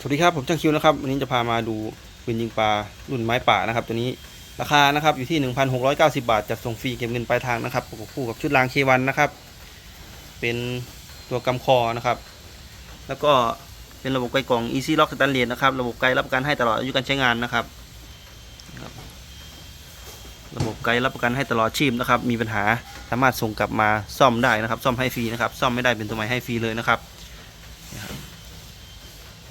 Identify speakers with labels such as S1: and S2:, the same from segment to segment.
S1: สวัสดีครับผมช่างคิวนะครับวันนี้จะพามาดูปืนยิงปลารุ่นไม้ป่านะครับ ตัวนี้ราคานะครับอยู่ที่ 1,690 บาทจัดส่งฟรีเก็บเงินปลายทางนะครับประกบคู่กับชุดรางเควันนะครับ เป็นตัวกำคอนะครับ แล้วก็เป็นระบบไกลกล่อง Easy Lock Stainless นะครับระบบไกลรับประกันให้ตลอดอายุการใช้งานนะครับนะครับ ระบบไกลรับประกันให้ตลอดชีพนะครับ มีปัญหาสามารถส่งกลับมาซ่อมได้นะครับ ซ่อมให้ฟรีนะครับ ซ่อมไม่ได้เป็นตัวใหม่ให้ฟรีเลยนะครับ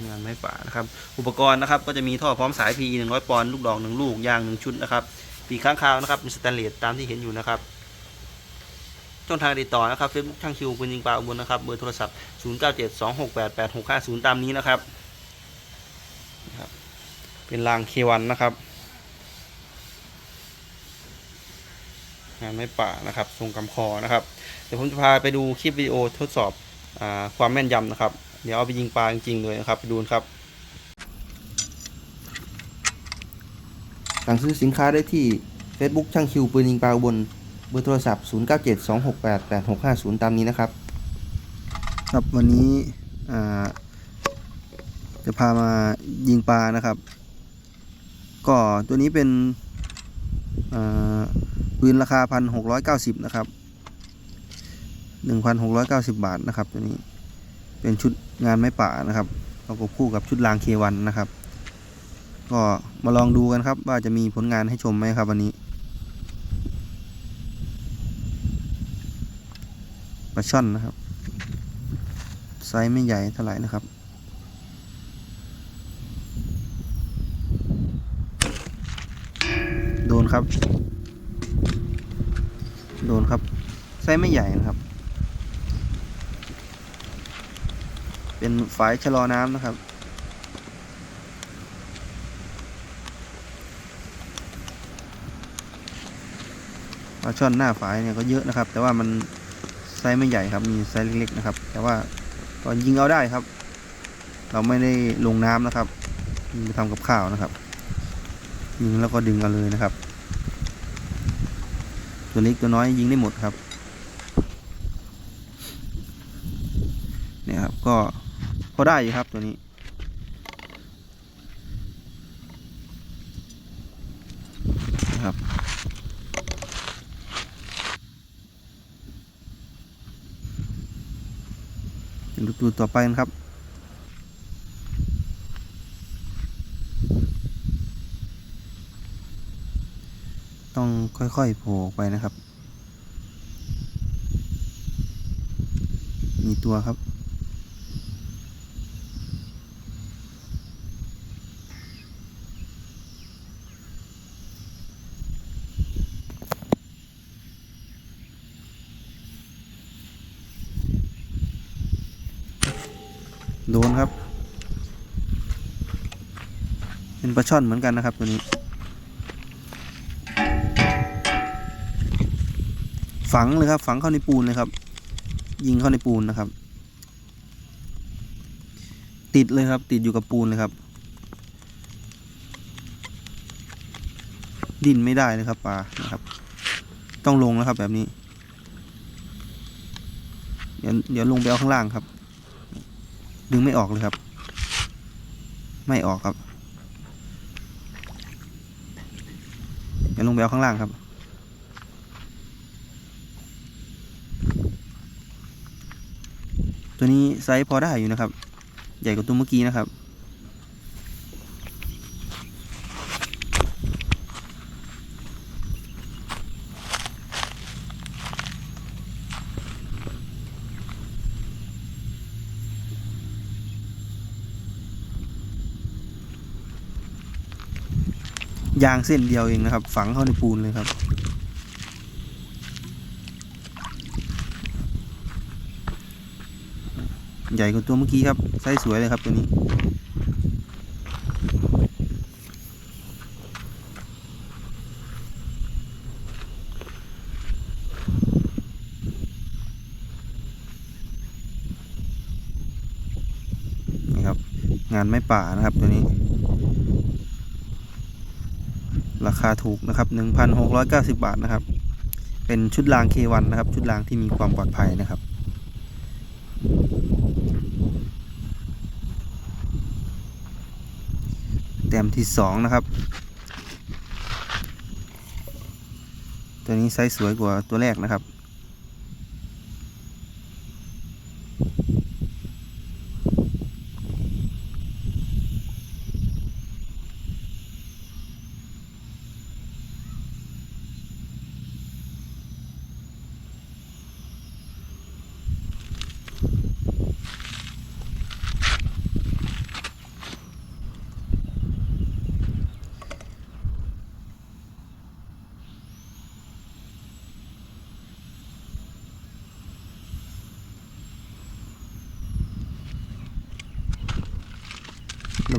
S1: งานไม้ป่านะครับ อุปกรณ์นะครับก็จะมีท่อพร้อมสาย PE 100 ปอนด์ลูกดอก1ลูกยาง1ชุดนะครับปีข้างคาวนะครับเป็นสแตนเลสตามที่เห็นอยู่นะครับช่องทางติดต่อนะครับ Facebook ช่างคิวปืนยิงปลาอุบลนะครับเบอร์โทรศัพท์ 0972688650 ตามนี้นะครับนะครับ เป็นรางเควันนะครับ งานไม้ป่านะครับทรงกำคอนะครับ เดี๋ยวผมจะพาไปดูคลิปวิดีโอทดสอบอความแม่นยำนะครับ เดี๋ยวเอาไปยิงปลาจริงๆเลยนะครับไปดูครับ สั่งซื้อสินค้าได้ที่ Facebook ช่างคิวปืนยิงปลาอุบนเบอร์โทรศัพท์ 0972688650 ตามนี้นะครับ ครับวันนี้อ่าจะพามายิงปลานะครับ ก็ตัวนี้เป็นอ่าปืนราคา 1,690 นะครับ 1,690 บาทนะครับตัวนี้ เป็นชุดงานไม้ป่านะครับประกบคู่กับชุดรางเควันนะครับ ก็มาลองดูกันครับ ว่าจะมีผลงานให้ชมไหมครับวันนี้ปลาช่อนนะครับ ไซส์ไม่ใหญ่เท่าไหร่นะครับโดนครับ โดนครับ ไซส์ไม่ใหญ่นะครับ เป็นฝายชะลอน้ำนะครับ ปลาช่อนหน้าฝายเนี่ยก็เยอะนะครับ แต่ว่ามันไซส์ไม่ใหญ่ครับ มีไซส์เล็กๆนะครับ แต่ว่าก็ยิงเอาได้ครับ เราไม่ได้ลงน้ำนะครับยิงไปทำกับข้าวนะครับ ยิงแล้วก็ดึงเอาเลยนะครับ ตัวเล็กตัวน้อยยิงได้หมดครับ เนี่ยครับก็ พอได้อยู่ครับตัวนี้ นะครับดูตัวต่อไปนะครับต้องค่อยๆโผล่ไปนะครับ มีตัวครับ โดนครับ เป็นปลาช่อนเหมือนกันนะครับตัวนี้ ฝังเลยครับ ฝังเข้าในปูนเลยครับ ยิงเข้าในปูนนะครับ ติดเลยครับ ติดอยู่กับปูนเลยครับ ดิ้นไม่ได้เลยครับปลานะครับ ต้องลงแล้วครับแบบนี้ เดี๋ยวเดี๋ยวลงไปเอาข้างล่างครับ ดึงไม่ออกเลยครับ ไม่ออกครับเดี๋ยวลงไปเอาข้างล่างครับ ตัวนี้ไซส์พอได้อยู่นะครับ ใหญ่กว่าตัวเมื่อกี้นะครับ ยางเส้นเดียวเองนะครับ ฝังเข้าในปูนเลยครับ ใหญ่กว่าตัวเมื่อกี้ครับไซส์สวยเลยครับตัวนี้นี่ครับงานไม้ป่านะครับตัวนี้ ราคาถูกนะครับ 1,690 บาทนะครับ เป็นชุดราง K1 นะครับ ชุดรางที่มีความปลอดภัยนะครับ แต้มที่สองนะครับ ตัวนี้ไซส์สวยกว่าตัวแรกนะครับ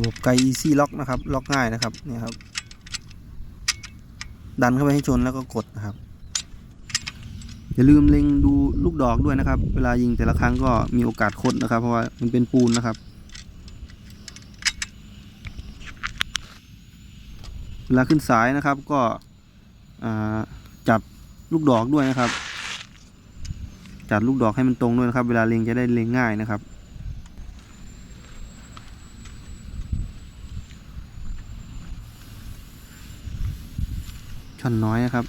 S1: บบไก Easy Lock นะครับ ล็อกง่ายนะครับเนี่ยครับ ดันเข้าไปให้ชนแล้วก็กดนะครับ อย่าลืมเล็งดูลูกดอกด้วยนะครับ เวลายิงแต่ละครั้งก็มีโอกาสคดนะครับ เพราะว่ามันเป็นปูนนะครับเวลาขึ้นสายนะครับก็จับลูกดอกด้วยนะครับ จัดลูกดอกให้มันตรงด้วยนะครับ เวลาเล็งจะได้เล็งง่ายนะครับ ช่นน้อยนะครับ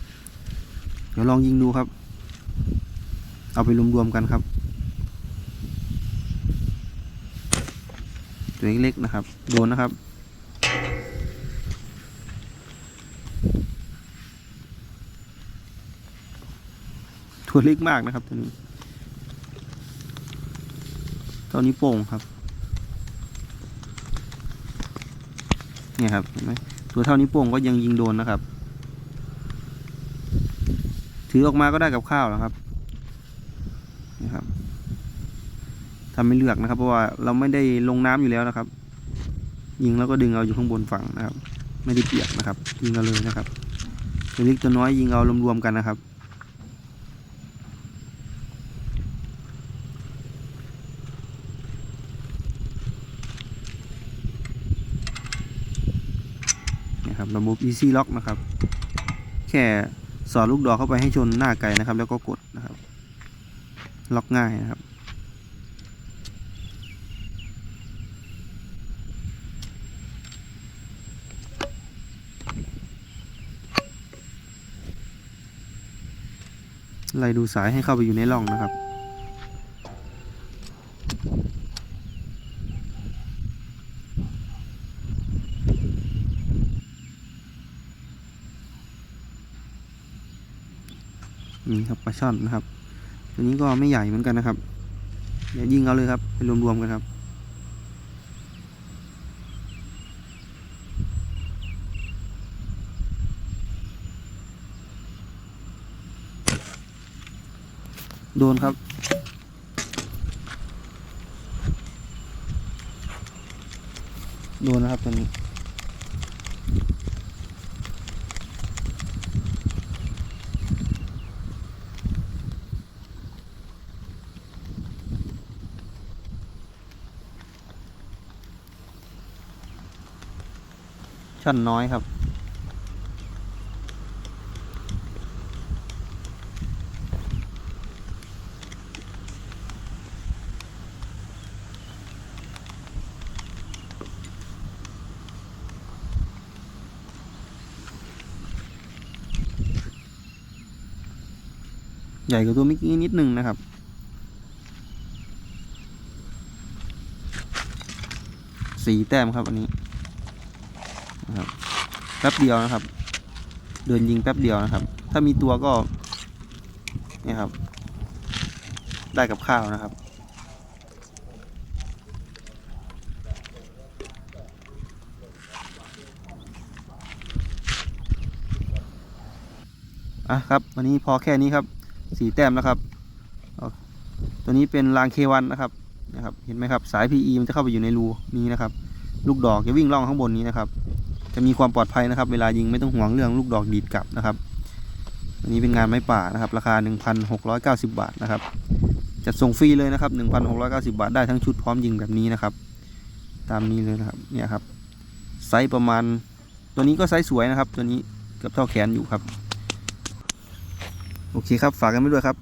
S1: เดี๋ยวลองยิงดูครับ เอาไปรวมๆกันครับ ตัวเล็กๆนะครับ โดนนะครับตัวเล็กมากนะครับตัวนี้ตัวนี้โป่งครับ เนี่ยครับเห็นไหมตัวเท่านี้โป่งก็ยังยิงโดนนะครับ ถือออกมาก็ได้กับข้าวแล้วครับนี่ครับทำไม่เลือกนะครับ เพราะว่าเราไม่ได้ลงน้ำอยู่แล้วนะครับ ยิงแล้วก็ดึงเอาอยู่ข้างบนฝั่งนะครับ ไม่ได้เปียกนะครับ ยิงเอาเลยนะครับตัวเล็กตัวน้อยยิงเอารวมๆกันนะครับนะครับระบบ Easy Lock นะครับ แค่ สอดลูกดอกเข้าไปให้ชนหน้าไก่นะครับ แล้วก็กดนะครับ ล็อกง่ายนะครับ ไล่ดูสายให้เข้าไปอยู่ในร่องนะครับ นี่ครับปลาช่อนนะครับ ตัวนี้ก็ไม่ใหญ่เหมือนกันนะครับเดี๋ยวยิงเอาเลยครับไปรวมๆกันครับ โดนครับโดนนะครับตัวนี้ ช่นน้อยครับ ใหญ่กว่าตัวเมื่อกี้นิดนึงนะครับสีแต้มครับอันนี้ นะครับแป๊บเดียวนะครับ เดินยิงแป๊บเดียวนะครับ ถ้ามีตัวก็นี่ครับ ได้กับข้าวนะครับ อะครับ วันนี้พอแค่นี้ครับสีแต้มแล้วครับ ตัวนี้เป็นรางเควันนะครับนะครับ เห็นไหมครับ สาย PE มันจะเข้าไปอยู่ในรูนี้นะครับ ลูกดอกจะวิ่งล่องข้างบนนี้นะครับ จะมีความปลอดภัยนะครับ เวลายิงไม่ต้องห่วงเรื่องลูกดอกดีดกลับนะครับอันนี้เป็นงานไม้ป่านะครับ ราคา 1,690 บาทนะครับ จัดส่งฟรีเลยนะครับ 1,690 บาทได้ทั้งชุดพร้อมยิงแบบนี้นะครับ ตามนี้เลยนะครับเนี่ยครับไซส์ประมาณ ตัวนี้ก็ไซส์สวยนะครับ ตัวนี้เกือบเท่าแขนอยู่ครับ โอเคครับฝากกันไว้ด้วยครับ